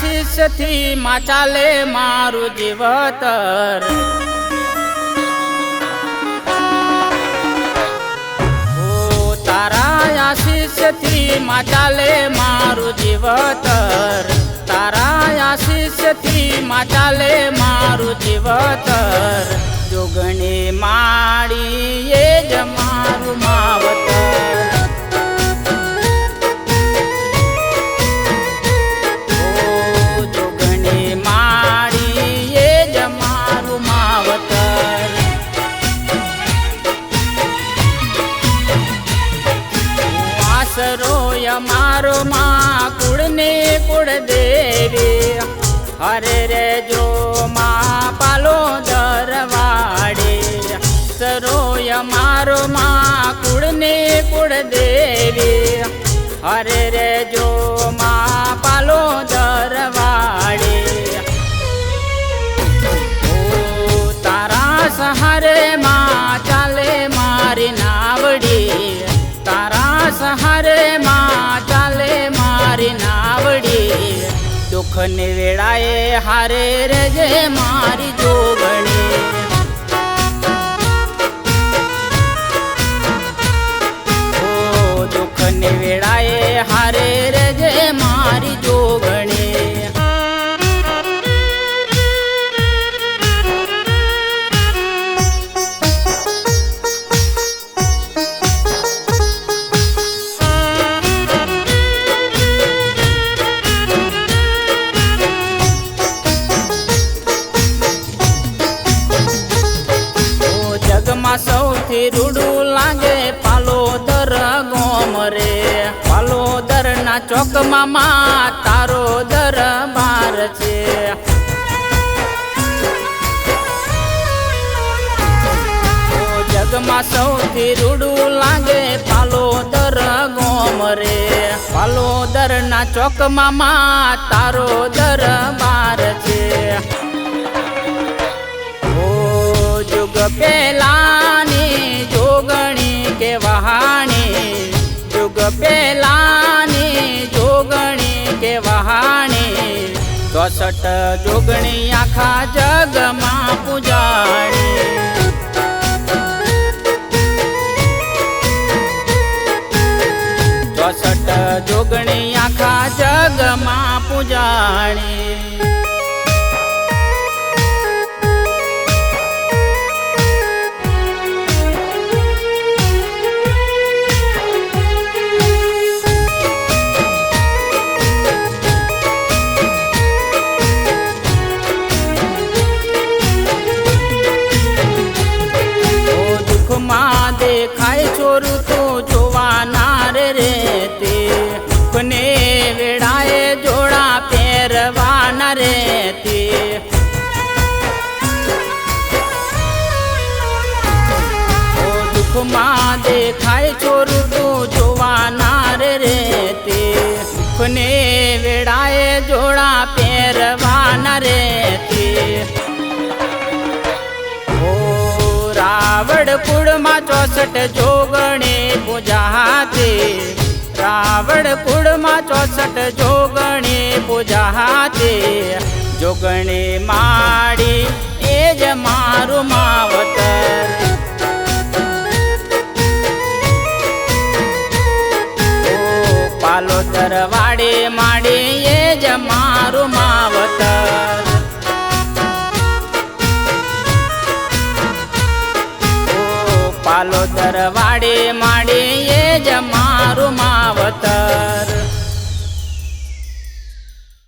માં ચાલે મારું જીવતર. તારા આશીષથી માં ચાલે મારું જીવતર. તારા આશીષથી માં ચાલે મારું જીવતર. જોગણી માડી એ જ મારું માં કુળને કુળ દેવી. હરે રે જો માં પાલો દરવાડે. સરોય મારો માં કુળને કુળ દેવી. હરે રે જો માં પાલો દરવાડે. તારા સહારે માં ચાલે મારી નાવડી. તારા સહારે માં દુઃખની વેળાએ હારે રજે મારી જોગણી ના ચોકમાં માં તારો દરબાર છે. જગમાં સૌથી રૂડું લાગે પાલોદર ગોમ રે. પાલોદર ના ચોકમાં મામા તારો દરબાર છે. ઓ જુગ પેલાની જોગણી કે વહાણી. જુગ પેલાની વહાણી ચોસઠ જોગણી આખા જગમાં પૂજાણી ચોસઠ જોગણી આખા જગમાં પૂજાણી છોરું તો જોવાનાર રે તે. દુઃખને વેળાએ જોડા પહેરવાના રે તે. દુઃખમાં દેખાય ચોસઠ જોગણે પૂજાતે રાવણ કુળમાં ચોસઠ જોગણે પૂજાતે જોગણે માડી, એ જ મારું માવતર. પાલો દરવાડે માડી, એ જ મારું માવતર. ઓ પાલો દરવાડે માડી એ જ મારું માવતર.